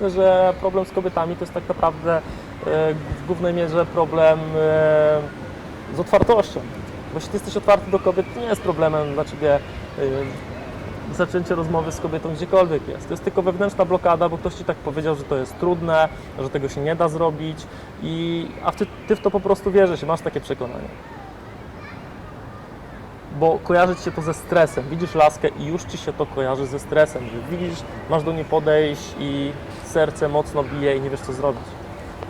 myślę, że problem z kobietami to jest tak naprawdę e, w głównej mierze problem e, z otwartością. Bo jeśli jesteś otwarty do kobiet, to nie jest problemem dla ciebie e, zaczęcie rozmowy z kobietą gdziekolwiek jest. To jest tylko wewnętrzna blokada, bo ktoś ci tak powiedział, że to jest trudne, że tego się nie da zrobić, i, a ty, ty w to po prostu wierzysz masz takie przekonanie. Bo kojarzy ci się to ze stresem. Widzisz laskę i już ci się to kojarzy ze stresem. Widzisz, masz do niej podejść i serce mocno bije i nie wiesz co zrobić.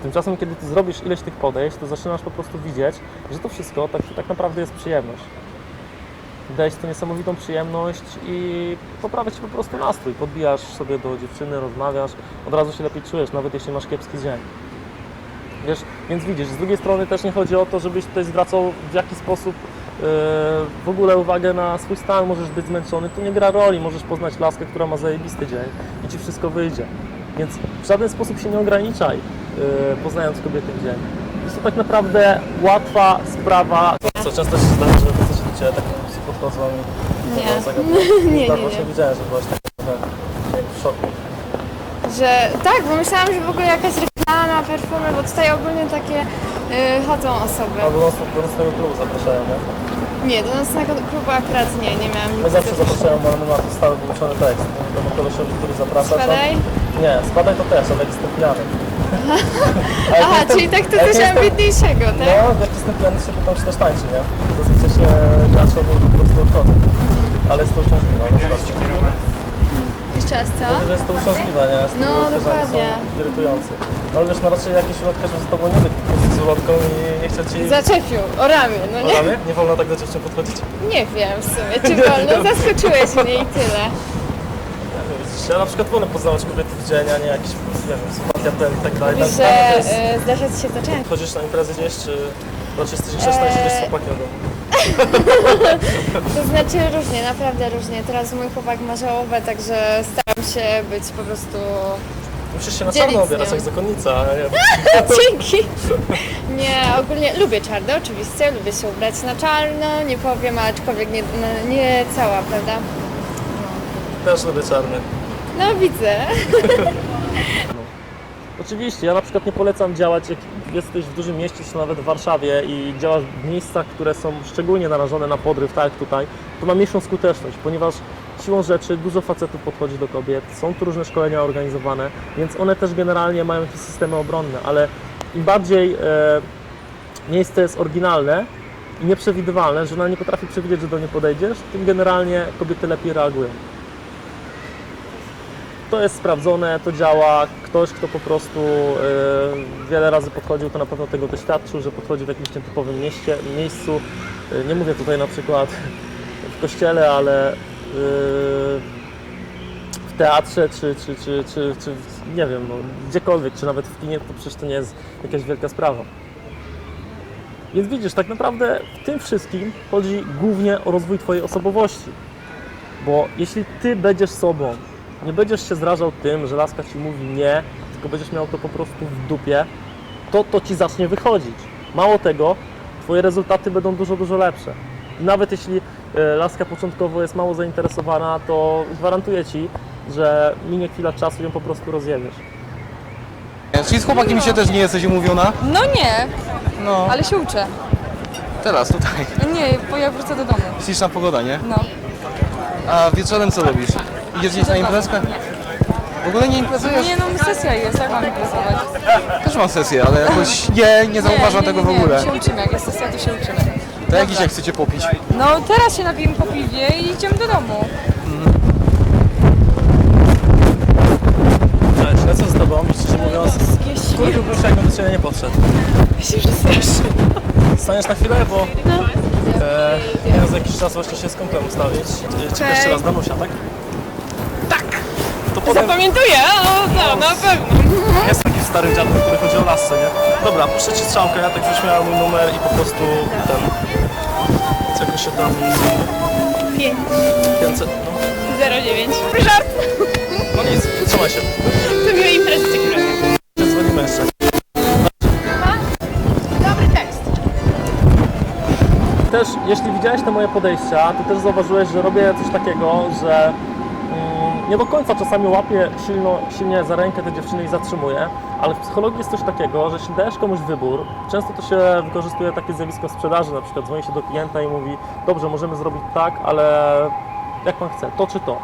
Tymczasem, kiedy ty zrobisz ileś tych podejść, to zaczynasz po prostu widzieć, że to wszystko tak, tak naprawdę jest przyjemność. Daje ci to niesamowitą przyjemność i poprawia ci po prostu nastrój. Podbijasz sobie do dziewczyny, rozmawiasz, od razu się lepiej czujesz, nawet jeśli masz kiepski dzień. Wiesz, więc widzisz, z drugiej strony też nie chodzi o to, żebyś tutaj zwracał w jaki sposób w ogóle uwagę na swój stan, możesz być zmęczony, to nie gra roli, możesz poznać laskę, która ma zajebisty dzień i ci wszystko wyjdzie. Więc w żaden sposób się nie ograniczaj, yy, poznając kobiety w dzień. Jest to tak naprawdę łatwa sprawa. Co często się zdarza, że faceci do Ciebie tak podchodzą i Nie. zagadywać? Nie, Tak nie, właśnie nie. widziałem, że byłaś tak w szoku. Że tak, bo myślałam, że w ogóle jakaś reklama, perfumy, bo tutaj ogólnie takie y, chodzą osoby. Albo do, nas- do naszego klubu zapraszają, nie? Nie, do nocnego klubu akurat nie, nie miałam My nic. zawsze zapraszają, bo mamy na to stały wyuczony tekst. Do kolesiowi, który zaprasza. to- Spadaj? Nie, spadaj to też, ale jak jestem pijany. A jak Aha, jestem- czyli tak to a jak coś jestem- ambitniejszego, No, tak? jak jestem pijany, się pytam, czy też tańczy, nie? Zazwyczaj się gracze po prostu odchodzą. Ale jest to uciążliwe, no zobaczcie. Jeszcze raz co? Że jest to uciążliwe, nie? Z No, koleżanki dokładnie. Irytujące. No ale wiesz, no raczej jakiś ulotkarz z tobą nie być po prostu z ulotką i nie chce ci... Zaczepił, o ramię, no nie? Mamy? Nie wolno tak do dziewczyn podchodzić? Nie wiem w sumie, czy wolno, zaskoczyłeś mnie i tyle. Ja na przykład wolę poznawać kobiety w dzień, a nie jakieś, nie wiem, sympatia ten i tak dalej. Mówisz, Tam- tam że to jest- y, zdarza ci się to często. Chodzisz na imprezy gdzieś, czy raczej jesteś grzeczna i siedzisz z Eee. chłopakiem w domu? To znaczy różnie, naprawdę różnie. Teraz mój chłopak ma żałobę, także staram się być po prostu... Musisz się na Dzielić czarno z ubierać nią. jak zakonnica, a nie? Dzięki! Nie, ogólnie lubię czarno, oczywiście, lubię się ubrać na czarno, nie powiem, aczkolwiek nie, no, nie cała, prawda? Też lubię czarny. No widzę. Oczywiście, ja na przykład nie polecam działać, jak jesteś w dużym mieście, czy nawet w Warszawie i działasz w miejscach, które są szczególnie narażone na podryw, tak jak tutaj, to ma mniejszą skuteczność, ponieważ siłą rzeczy dużo facetów podchodzi do kobiet, są tu różne szkolenia organizowane, więc one też generalnie mają jakieś systemy obronne, ale im bardziej e, miejsce jest oryginalne i nieprzewidywalne, że ona nie potrafi przewidzieć, że do niej podejdziesz, tym generalnie kobiety lepiej reagują. To jest sprawdzone, to działa. Ktoś, kto po prostu e, wiele razy podchodził, to na pewno tego doświadczył, że podchodzi w jakimś nietypowym mieście, miejscu. E, nie mówię tutaj na przykład w kościele, ale w teatrze, czy, czy, czy, czy, czy nie wiem, no, gdziekolwiek, czy nawet w kinie, to przecież to nie jest jakaś wielka sprawa. Więc widzisz, tak naprawdę w tym wszystkim chodzi głównie o rozwój Twojej osobowości. Bo jeśli Ty będziesz sobą, nie będziesz się zrażał tym, że laska Ci mówi nie, tylko będziesz miał to po prostu w dupie, to to Ci zacznie wychodzić. Mało tego, Twoje rezultaty będą dużo, dużo lepsze. Nawet jeśli laska początkowo jest mało zainteresowana, to gwarantuję Ci, że minie chwila czasu i ją po prostu rozjebiesz. Czyli z chłopakami się też nie jesteś umówiona? No nie, No, ale się uczę. teraz tutaj. Nie, bo ja wrócę do domu. Śliczna pogoda, nie? No. A wieczorem co robisz? Idziesz gdzieś na imprezkę? W ogóle nie imprezujesz? Nie no, sesja jest, jak mam imprezować? Też mam sesję, ale jakoś nie, nie zauważam nie, nie, tego w nie, ogóle. się uczymy, jak jest sesja, to się uczymy. To jak dzisiaj chcecie popić? No teraz się napijemy po piwie i idziemy do domu. Cześć, lecę z Tobą i szczerze mówiąc, kurde byś jakbym do Ciebie nie podszedł. Ja. Staniesz na chwilę, bo e, miałem za jakiś czas właśnie się z kątem ustawić. Czekasz jeszcze raz Danusia, tak? Tak! To potem Zapamiętuję, o, no, na pewno. jest taki stary dziadek, który chodzi o lasce, nie? Dobra, puszczę Ci strzałkę, ja tak już miałem mój numer i po prostu ten... Jakoś się tam... 500, no. 09. Żart. No nic, trzymaj się. To miłe imprezy w takim razie. Dzwonimy jeszcze. Dobry tekst. Też, jeśli widziałeś te moje podejścia, to też zauważyłeś, że robię coś takiego, że nie do końca czasami łapie silno, silnie za rękę te dziewczyny i zatrzymuje, ale w psychologii jest coś takiego, że jeśli dajesz komuś wybór, często to się wykorzystuje takie zjawisko sprzedaży, na przykład dzwoni się do klienta i mówi, dobrze, możemy zrobić tak, ale jak pan chce, to czy to.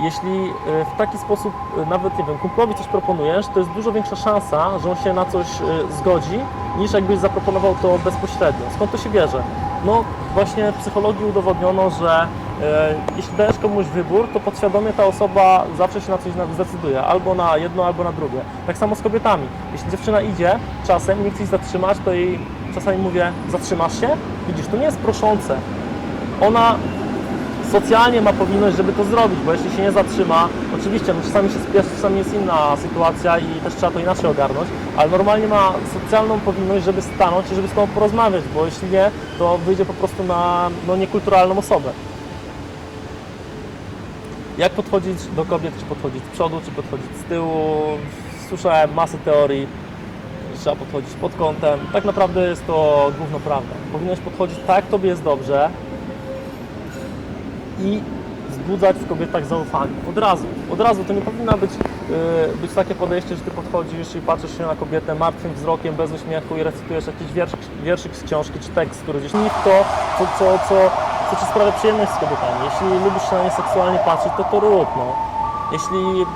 Jeśli y, w taki sposób y, nawet, nie wiem, kumplowi coś proponujesz, to jest dużo większa szansa, że on się na coś y, zgodzi, niż jakbyś zaproponował to bezpośrednio. Skąd to się bierze? No właśnie w psychologii udowodniono, że jeśli dajesz komuś wybór, to podświadomie ta osoba zawsze się na coś zdecyduje, albo na jedno, albo na drugie. Tak samo z kobietami. Jeśli dziewczyna idzie czasem i nie chce się zatrzymać, to jej czasami mówię, zatrzymasz się? Widzisz, to nie jest proszące. Ona socjalnie ma powinność, żeby to zrobić, bo jeśli się nie zatrzyma, oczywiście no, czasami się spieszy, czasami jest inna sytuacja i też trzeba to inaczej ogarnąć, ale normalnie ma socjalną powinność, żeby stanąć i żeby z tobą porozmawiać, bo jeśli nie, to wyjdzie po prostu na no, niekulturalną osobę. Jak podchodzić do kobiet, czy podchodzić z przodu, czy podchodzić z tyłu? Słyszałem masę teorii, trzeba podchodzić pod kątem. Tak naprawdę jest to główno prawda. Powinieneś podchodzić tak, jak tobie jest dobrze, i wzbudzać w kobietach zaufanie. Od razu, od razu. To nie powinno być, yy, być takie podejście, że ty podchodzisz i patrzysz się na kobietę martwym wzrokiem, bez uśmiechu i recytujesz jakiś wierszyk, wierszyk z książki czy tekst, który gdzieś nie to, co, co, co, co ci sprawia przyjemność z kobietami. Jeśli lubisz się na nie seksualnie patrzeć, to to rób, no. Jeśli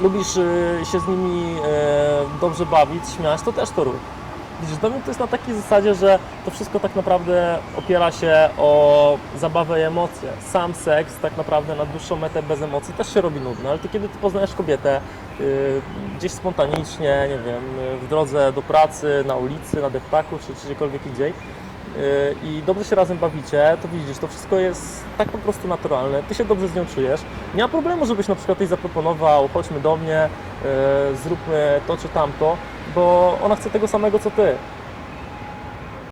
lubisz y, się z nimi y, dobrze bawić, śmiać, to też to rób. Widzisz, dla to jest na takiej zasadzie, że to wszystko tak naprawdę opiera się o zabawę i emocje. Sam seks tak naprawdę na dłuższą metę bez emocji też się robi nudny, ale to kiedy ty poznajesz kobietę y, gdzieś spontanicznie, nie wiem, w drodze do pracy, na ulicy, na deptaku czy, czy gdziekolwiek indziej y, i dobrze się razem bawicie, to widzisz, to wszystko jest tak po prostu naturalne, ty się dobrze z nią czujesz. Nie ma problemu, żebyś na przykład jej zaproponował, chodźmy do mnie, y, zróbmy to czy tamto, bo ona chce tego samego co ty.